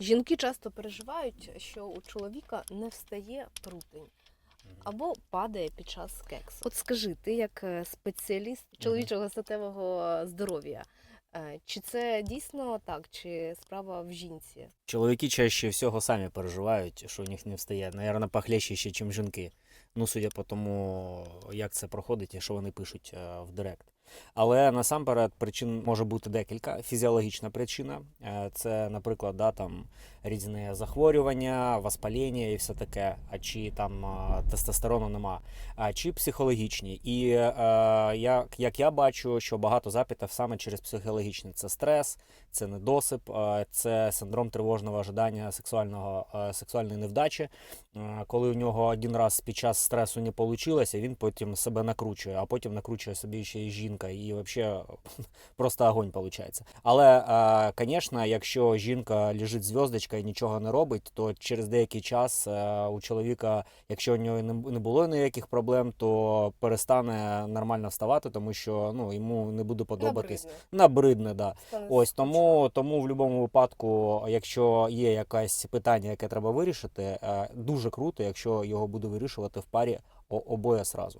Жінки часто переживають, що у чоловіка не встає прутень або падає під час кексу. От скажи, ти як е, спеціаліст чоловічого статевого здоров'я, е, чи це дійсно так, чи справа в жінці? Чоловіки чаще всього самі переживають, що у них не встає. Наверно, похлеще ще, ніж жінки. Ну, судя по тому, як це проходить і що вони пишуть е, в директ. Але насамперед причин може бути декілька. Фізіологічна причина е, це, наприклад, да, там, різні захворювання, воспаління і все таке, а чи там е, тестостерону нема, а чи психологічні. І е, як, як я бачу, що багато запитів саме через психологічні це стрес, це недосип, це синдром тривожного ожидання сексуального, сексуальної невдачі. Коли у нього один раз під час стресу не вийшло, він потім себе накручує, а потім накручує собі ще й жінка, і взагалі просто огонь виходить. Але, звісно, якщо жінка лежить зв'язочка і нічого не робить, то через деякий час е, у чоловіка, якщо у нього не було ніяких проблем, то перестане нормально вставати, тому що ну, йому не буде подобатись. Набридне. Набридне, да. Ось тому, тому в будь-якому випадку, якщо є якесь питання, яке треба вирішити, е, дуже круто, якщо його буде вирішувати в парі обоє сразу.